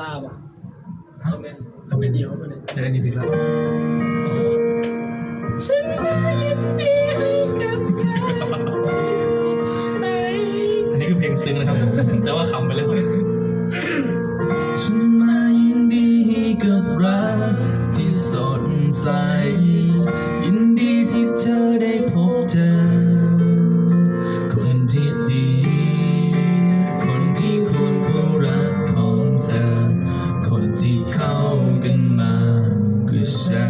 ลาบอะเขาเป็นเขาเป็นเดียวกันเลยเจอกันอีกทีแล้วฉันมายินดีให้กับเราใสอันนี้คือเพลงซึ้งนะครับแต่ว่าขำไปแล้วฉันมายินดีกับรักที่สดใส ยินดีที่เธอได้พบเจอคนที่ดี ที่เข้ากันมากับฉั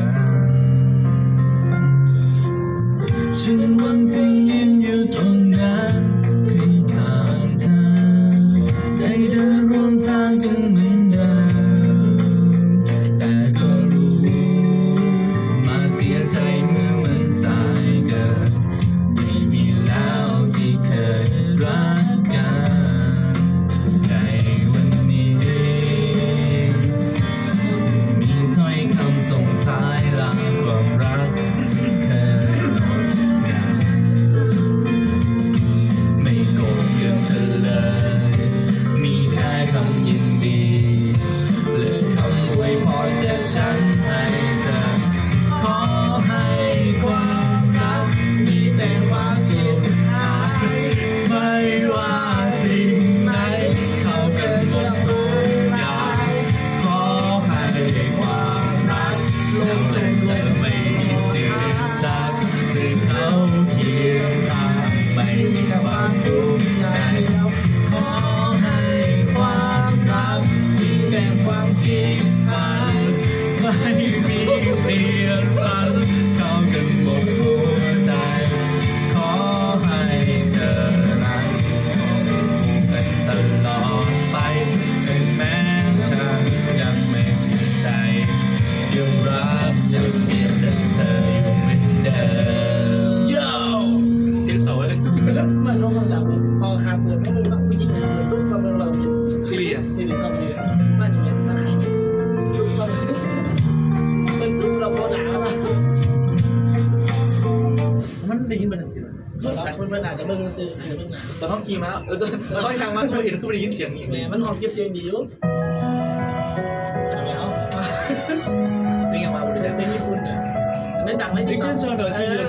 ามชิบหายไม่มีเปลี่ยนแปลงเข้ากันหมดหัวใจ ขอให้เธอรักขอให้คู่กันตลอดไปถึงแม้ฉันยังไม่มีใจ ยังรักยังเปรียบดังเธออยู่เหมือนเดิม Yo เพลงเสาเลยมันร้องคำดังพอคาเปิดก็มึงต้องผู้หญิงเปิดปุ๊บเราเป็นเราเห็นพี่เลียที่หนึ่งก็มีบ้านอย่างเงี้ย ได้ยินเป็นจริงเราคนมันอาจจะเบิ่งซื้ออาจจะเบิ่งหนาตอนท้องขี่มาเออตอนตอนท้องทางมาก็ไม่เห็นก็ไม่ได้ยินเสียงอีกแหมมันหอมเก็บเสียงดีอยู่ทำไมเอานี่ไงมาบริเป็จานคเพลงญี่ปุ่นเนี่ยไม่ดังไม่ไม่ดีเชื่อเชื่อเดี๋ยวเชื่อเดี๋ยว